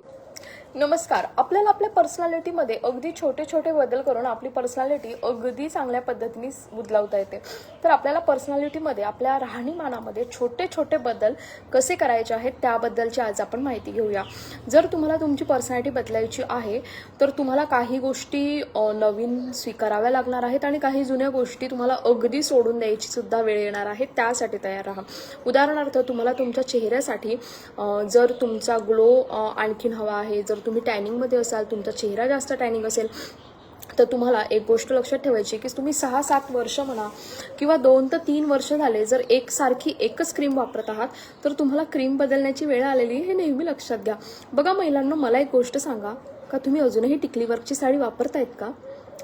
to नमस्कार. आपल्याला आपल्या पर्सनॅलिटीमध्ये अगदी छोटे छोटे बदल करून आपली पर्सनॅलिटी अगदी चांगल्या पद्धतीने बदलावता येते. तर आपल्याला पर्सनॅलिटीमध्ये आपल्या राहणीमानामध्ये छोटे छोटे बदल कसे करायचे आहेत त्याबद्दलची आज आपण माहिती घेऊया. जर तुम्हाला तुमची पर्सनॅलिटी बदलायची आहे तर तुम्हाला काही गोष्टी नवीन स्वीकाराव्या लागणार आहेत आणि काही जुन्या गोष्टी तुम्हाला अगदी सोडून द्यायची सुद्धा वेळ येणार आहे त्यासाठी तयार राहा. उदाहरणार्थ तुम्हाला तुमच्या चेहऱ्यासाठी जर तुमचा ग्लो आणखीन हवा आहे जर तुम्ही टॅनिंगमध्ये असाल तुमचा चेहरा जास्त टॅनिंग असेल तर तुम्हाला एक गोष्ट लक्षात ठेवायची की तुम्ही सहा सात वर्ष म्हणा किंवा दोन ते तीन वर्ष झाले जर एकसारखी एकच क्रीम वापरत आहात तर तुम्हाला क्रीम बदलण्याची वेळ आलेली हे नेहमी लक्षात घ्या. बघा महिलांना मला एक गोष्ट सांगा. का तुम्ही अजूनही टिकलीवर्कची साडी वापरतायत का?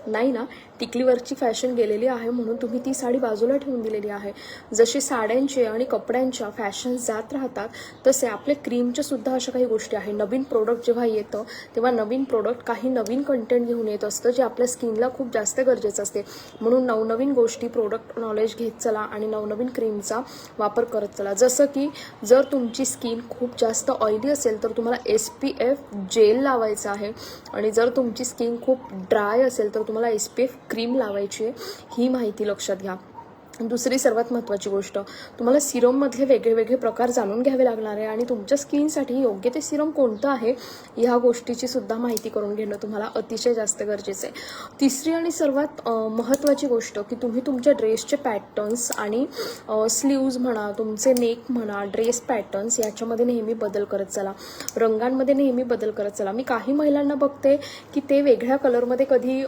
नाही ना टिकलीवरची फॅशन गेलेली आहे म्हणून तुम्ही ती साडी बाजूला ठेवून दिलेली आहे. जशी साड्यांचे आणि कपड्यांच्या फॅशन जात राहतात तसे आपले क्रीमच्या सुद्धा अशा काही गोष्टी आहे नवीन प्रोडक्ट जेव्हा येतं तेव्हा नवीन प्रोडक्ट काही नवीन कंटेंट घेऊन येत असतं जे आपल्या स्किनला खूप जास्त गरजेचं असते. म्हणून नवनवीन गोष्टी प्रोडक्ट नॉलेज घेत चला आणि नवनवीन क्रीमचा वापर करत चला. जसं की जर तुमची स्किन खूप जास्त ऑइली असेल तर तुम्हाला एस पी एफ जेल लावायचं आहे. आणि जर तुमची स्किन खूप ड्राय असेल तर तुम्हाला एस पी एफ क्रीम लावायची आहे ही माहिती लक्षात घ्या. दुसरी सर्वात महत्त्वाची गोष्ट तुम्हाला सिरममधले वेगळे वेगळे प्रकार जाणून घ्यावे लागणार आहे आणि तुमच्या स्किनसाठी योग्य ते सिरम कोणतं आहे ह्या गोष्टीची सुद्धा माहिती करून घेणं तुम्हाला अतिशय जास्त गरजेचं आहे. तिसरी आणि सर्वात महत्त्वाची गोष्ट की तुम्ही तुमच्या ड्रेसचे पॅटर्न्स आणि स्लीव्ज म्हणा तुमचे नेक म्हणा ड्रेस पॅटर्न्स याच्यामध्ये नेहमी बदल करत चला. रंगांमध्ये नेहमी बदल करत चला. मी काही महिलांना बघते की ते वेगळ्या कलरमध्ये कधी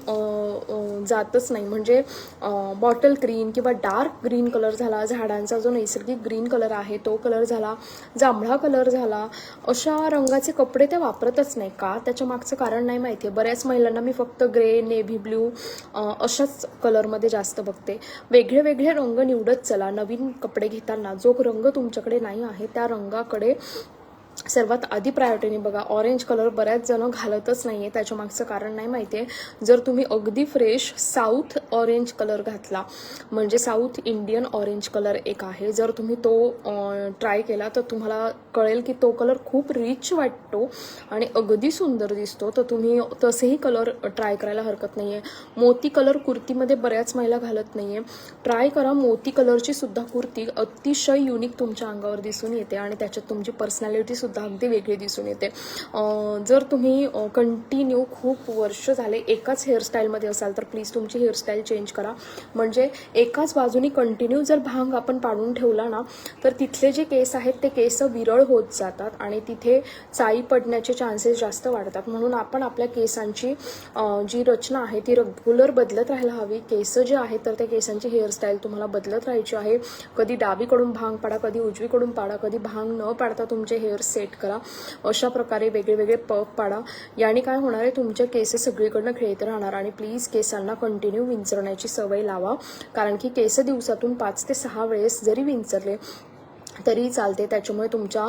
जातच नाही. म्हणजे बॉटल ग्रीन किंवा डार्क डार्क ग्रीन कलर झाला झाडांचा जो नैसर्गिक ग्रीन कलर आहे तो कलर झाला जांभळा कलर झाला अशा रंगाचे कपडे ते वापरतच नाही का? त्याच्या मागचं कारण नाही माहिती आहे. बऱ्याच महिलांना मी फक्त ग्रे नेव्ही ब्ल्यू अशाच कलरमध्ये जास्त बघते. वेगळे वेगळे रंग निवडत चला. नवीन कपडे घेताना जो रंग तुमच्याकडे नाही आहे त्या रंगाकडे सर्वात आधी प्रायोरिटीने बघा ऑरेंज कलर बऱ्याच जण घालतच नाही आहे त्याच्या मागचं कारण नाही माहिती आहे जर तुम्ही अगदी फ्रेश साऊथ ऑरेंज कलर घातला म्हणजे साऊथ इंडियन ऑरेंज कलर एक आहे. जर तुम्ही तो ट्राय केला तर तुम्हाला कळेल की तो कलर खूप रिच वाटतो आणि अगदी सुंदर दिसतो. तर तुम्ही तसेही कलर ट्राय करायला हरकत नाही आहे मोती कलर कुर्तीमध्ये बऱ्याच महिला घालत नाही आहे ट्राय करा मोती कलरची सुद्धा कुर्ती अतिशय युनिक तुमच्या अंगावर दिसून येते आणि त्याच्यात तुमची पर्सनॅलिटीसुद्धा सुद्धा अगदी वेगळी दिसून येते. जर तुम्ही कंटिन्यू खूप वर्ष झाले एकाच हेअरस्टाईलमध्ये असाल तर प्लीज तुमची हेअरस्टाईल चेंज करा. म्हणजे एकाच बाजूनी कंटिन्यू जर भांग आपण पाडून ठेवला ना तर तिथले जे केस आहेत ते केस विरळ होत जातात आणि तिथे चाई पडण्याचे चान्सेस जास्त वाढतात. म्हणून आपण आपल्या केसांची जी रचना आहे ती रेग्युलर बदलत राहायला हवी. केस जे आहेत तर त्या केसांची हेअरस्टाईल तुम्हाला बदलत राहायची आहे. कधी डावीकडून भांग पाडा कधी उजवीकडून पाडा कधी भांग न पाडता तुमचे हेअर सेट करा. अशा प्रकारे वेगळे वेगळे पफ पाडा. याने काय होणार आहे तुमचे केस सगळीकडनं खेळत राहणार आणि प्लीज केसांना कंटिन्यू विंचरण्याची सवय लावा. कारण की केस दिवसातून पाच ते सहा वेळेस जरी विंचरले तरी चालते. त्याच्यामुळे तुमच्या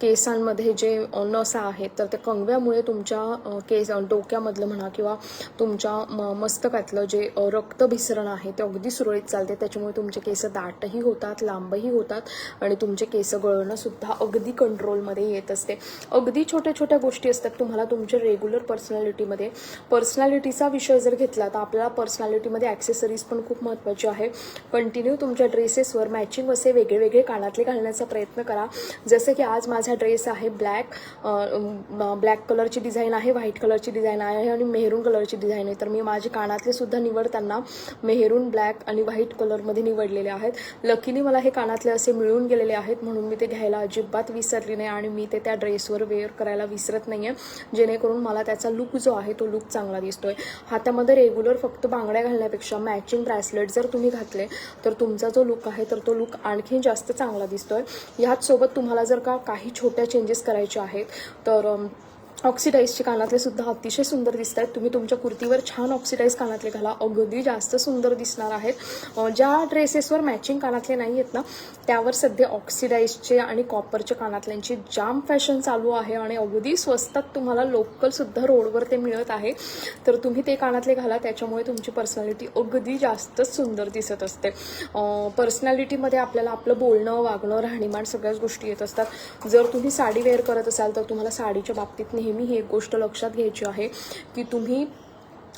केसांमध्ये जे नसा आहेत तर त्या कंगव्यामुळे तुमच्या केस डोक्यामधलं म्हणा किंवा तुमच्या म मस्तकातलं जे रक्तभिसरण आहे ते अगदी सुरळीत चालते. त्याच्यामुळे तुमचे केस दाटही होतात लांबही होतात आणि तुमचे केस गळणंसुद्धा अगदी कंट्रोलमध्ये येत असते. अगदी छोट्या छोट्या गोष्टी असतात. तुम्हाला तुमच्या रेग्युलर पर्सनॅलिटीमध्ये पर्सनॅलिटीचा विषय जर घेतला तर आपल्याला पर्सनॅलिटीमध्ये ॲक्सेसरीज पण खूप महत्त्वाची आहे. कंटिन्यू तुमच्या ड्रेसेसवर मॅचिंग असे वेगळे वेगळे कानातले घालण्याचा प्रयत्न करा. जसं की आज माझा ड्रेस आहे ब्लॅक ब्लॅक कलरची डिझाईन आहे व्हाईट कलरची डिझाईन आहे आणि मेहरून कलरची डिझाईन आहे. तर मी माझे कानातले सुद्धा निवडताना मेहरून ब्लॅक आणि व्हाईट कलरमध्ये निवडलेले आहेत. लकीली मला हे कानातले असे मिळून गेलेले आहेत म्हणून मी ते घ्यायला अजिबात विसरली नाही आणि मी ते त्या ड्रेसवर वेअर करायला विसरत नाही आहे जेणेकरून मला त्याचा लुक जो आहे तो लुक चांगला दिसतोय. हातामध्ये रेग्युलर फक्त बांगड्या घालण्यापेक्षा मॅचिंग ब्रॅसलेट जर तुम्ही घातले तर तुमचा जो लुक आहे तर तो लुक आणखी जास्त चांगला दिसतोय. ह्याच सोबत तुम्हाला जर का काही छोट्या चेंजेस करायचे आहेत तर ऑक्सिडाईजचे कानातले सुद्धा अतिशय सुंदर दिसत आहेत तुम्ही तुमच्या कुर्तीवर छान ऑक्सिडाईज कानातले घाला. अगदी जास्त सुंदर दिसणार आहेत. ज्या ड्रेसेसवर मॅचिंग कानातले नाही आहेत ना त्यावर सध्या ऑक्सिडाईजचे आणि कॉपरच्या कानातल्यांची जाम फॅशन चालू आहे आणि अगदी स्वस्तात तुम्हाला लोकलसुद्धा रोडवर ते मिळत आहे. तर तुम्ही ते कानातले घाला. त्याच्यामुळे तुमची पर्सनॅलिटी अगदी जास्तच सुंदर दिसत असते. पर्सनॅलिटीमध्ये आपल्याला आपलं बोलणं वागणं राहणीमान सगळ्याच गोष्टी येत असतात. जर तुम्ही साडी वेअर करत असाल तर तुम्हाला साडीच्या बाबतीत नेहमी ही एक गोष्ट लक्षात घ्यायची आहे की तुम्ही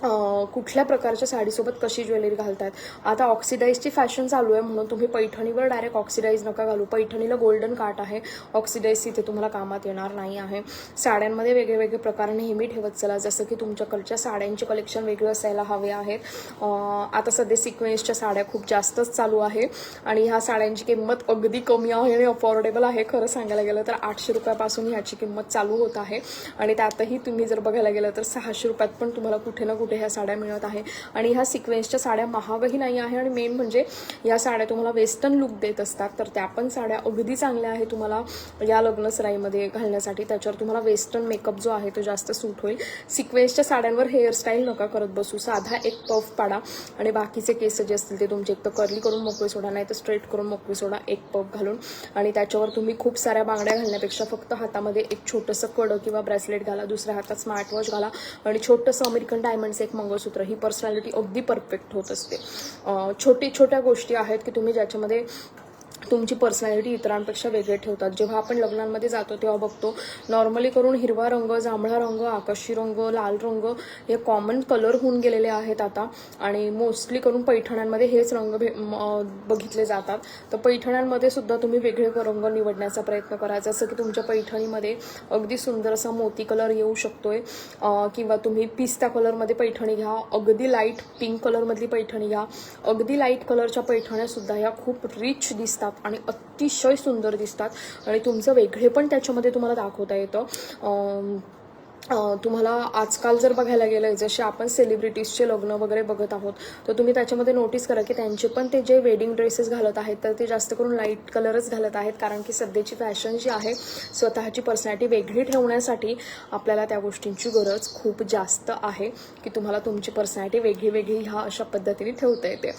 कुठल्या प्रकारच्या साडीसोबत कशी ज्वेलरी घालतात? आता ऑक्सिडाईजची फॅशन चालू आहे म्हणून तुम्ही पैठणीवर डायरेक्ट ऑक्सिडाईज नका घालू. पैठणीला गोल्डन काट आहे. ऑक्सिडाईज तिथे तुम्हाला कामात येणार नाही आहे. साड्यांमध्ये वेगळे वेगळे प्रकार नेहमी ठेवत चला. जसं की तुमच्याकडच्या साड्यांचे कलेक्शन वेगळे असायला हवे आहेत. आता सध्या सिक्वेन्सच्या साड्या खूप जास्तच चालू आहे. आणि ह्या साड्यांची किंमत अगदी कमी आहे आणि अफोर्डेबल आहे. खरं सांगायला गेलं तर आठशे रुपयापासून ह्याची किंमत चालू होत आहे. आणि त्यातही तुम्ही जर बघायला गेलं तर सहाशे रुपयात पण तुम्हाला कुठे ना कुठे ह्या साड्या मिळत आहे. आणि ह्या सिक्वेन्सच्या साड्या महागही नाही आहे आणि मेन म्हणजे या साड्या तुम्हाला वेस्टर्न लुक देत असतात. तर त्या पण साड्या अगदी चांगल्या आहे तुम्हाला या लग्नसराईमध्ये घालण्यासाठी. त्याच्यावर तुम्हाला वेस्टर्न मेकअप जो आहे तो जास्त सूट होईल. सिक्वेन्सच्या साड्यांवर हेअरस्टाईल नका करत बसू. साधा एक पफ पाडा आणि बाकीचे केस जे असतील ते तुमचे एक तर कर्ली करून मोकळे सोडा नाही तर स्ट्रेट करून मोकळी सोडा एक पफ घालून. आणि त्याच्यावर तुम्ही खूप साऱ्या बांगड्या घालण्यापेक्षा फक्त हातामध्ये एक छोटंसं कडं किंवा ब्रेसलेट घाला दुसऱ्या हातात स्मार्टवॉच घाला आणि छोटंसं अमेरिकन डायमंडचं एक मंगळसूत्र ही पर्सनॅलिटी अगदी परफेक्ट होत असते. छोटी छोट्या गोष्टी आहेत की तुम्ही ज्याच्यामध्ये तुमची पर्सनॅलिटी इतरांपेक्षा वेगळे ठेवतात. जेव्हा आपण लग्नांमध्ये जातो तेव्हा बघतो नॉर्मली करून हिरवा रंग जांभळा रंग आकाशी रंग लाल रंग हे कॉमन कलर होऊन गेलेले आहेत आता. आणि मोस्टली करून पैठण्यांमध्ये हेच रंग भे म, बघितले जातात. तर पैठण्यांमध्ये सुद्धा तुम्ही वेगळे रंग निवडण्याचा प्रयत्न करा जसं की तुमच्या पैठणीमध्ये अगदी सुंदर असा मोती कलर येऊ शकतोय. आहे किंवा तुम्ही पिस्ता कलरमध्ये पैठणी घ्या. अगदी लाइट पिंक कलरमधली पैठणी घ्या. अगदी लाइट कलरच्या पैठण्यासुद्धा ह्या खूप रिच दिसतात. आणि अतिशय सुंदर दिसतात. आणि तुमचं वेगळे पण त्याच्यामध्ये तुम्हाला दाखवता येतं. तुम्हाला आजकाल जर बघायला गेलं जसे आपण सेलिब्रिटीजचे लग्न वगैरे बघत आहोत तर तुम्ही त्याच्यामध्ये नोटीस करा की त्यांचे पण ते जे वेडिंग ड्रेसेस घालत आहेत तर ते जास्त करून लाइट कलरच घालत आहेत कारण की सध्याची फॅशन जी आहे स्वतःची पर्सनॅलिटी वेगळी ठेवण्यासाठी आपल्याला त्या गोष्टींची गरज खूप जास्त आहे की तुम्हाला तुमची पर्सनॅलिटी वेगळी वेगळी ह्या अशा पद्धतीने ठेवता येते.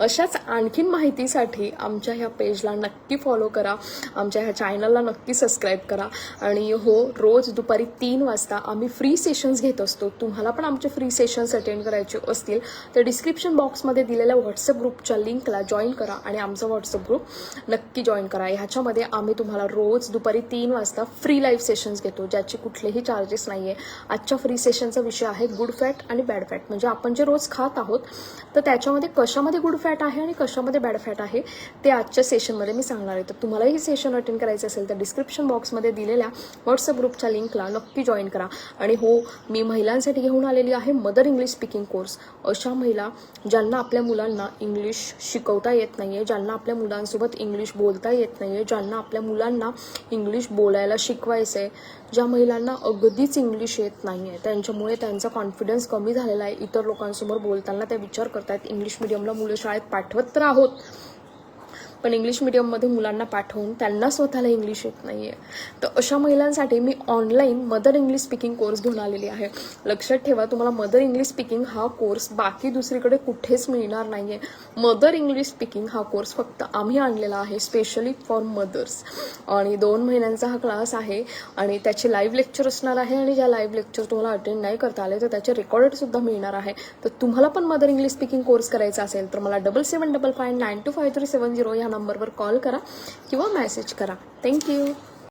अशाच आणखीन माहितीसाठी आमच्या ह्या पेजला नक्की फॉलो करा आमच्या ह्या चॅनलला नक्की सबस्क्राईब करा. आणि हो रोज दुपारी तीन वाजता आम्ही फ्री सेशन्स घेत असतो. तुम्हाला पण आमचे फ्री सेशन्स अटेंड करायचे असतील. तर डिस्क्रिप्शन बॉक्समध्ये दिलेल्या व्हॉट्सअप ग्रुपच्या लिंकला जॉईन करा आणि आमचा व्हॉट्सअप ग्रुप नक्की जॉईन करा. ह्याच्यामध्ये आम्ही तुम्हाला रोज दुपारी तीन वाजता फ्री लाईव्ह सेशन्स घेतो ज्याचे कुठलेही चार्जेस नाही आहे आजच्या फ्री सेशनचा विषय आहे गुड फॅट आणि बॅड फॅट म्हणजे आपण जे रोज खात आहोत तर त्याच्यामध्ये कशामध्ये गुड फॅट आहे आणि कशामध्ये बॅड फॅट आहे ते आजच्या सेशनमध्ये मी सांगणार आहे. तर तुम्हालाही हे सेशन अटेंड करायचं असेल तर डिस्क्रिप्शन बॉक्समध्ये दिलेल्या व्हॉट्सअप ग्रुपच्या लिंकला नक्की जॉईन करा. आणि हो मी महिलांसाठी घेऊन आलेली आहे मदर इंग्लिश स्पीकिंग कोर्स अशा महिला ज्यांना आपल्या मुलांना इंग्लिश शिकवता येत नाही आहे ज्यांना आपल्या मुलांसोबत इंग्लिश बोलता येत नाही आहे ज्यांना आपल्या मुलांना इंग्लिश बोलायला शिकवायचं आहे ज्या महिलांना अगदीच इंग्लिश येत नाही आहे त्यांच्यामुळे त्यांचा कॉन्फिडन्स कमी झालेला आहे. इतर लोकांसमोर बोलताना त्या विचार करतायत इंग्लिश मिडियमला मुलं शाळेत पाठवत तर आहोत. पण इंग्लिश मिडियममध्ये मुलांना पाठवून त्यांना स्वतःला इंग्लिश येत नाही आहे तर अशा महिलांसाठी मी online mother English speaking course घेऊन आलेली आहे. लक्षात ठेवा तुम्हाला मदर इंग्लिश स्पीकिंग हा कोर्स बाकी दुसरीकडे कुठेच मिळणार नाही आहे मदर इंग्लिश स्पीकिंग हा कोर्स फक्त आम्ही आणलेला आहे स्पेशली फॉर मदर्स आणि दोन महिन्यांचा हा क्लास आहे आणि त्याचे लाईव्ह लेक्चर असणार आहे आणि ज्या लाईव्ह लेक्चर तुम्हाला अटेंड नाही करता आले तर त्याचे रेकॉर्डसुद्धा मिळणार आहे. तर तुम्हाला पण मदर इंग्लिश स्पीकिंग कोर्स करायचा असेल तर मला double seven double five nine two five three seven zero ह्या नंबरवर कॉल करा किंवा मेसेज करा. थँक्यू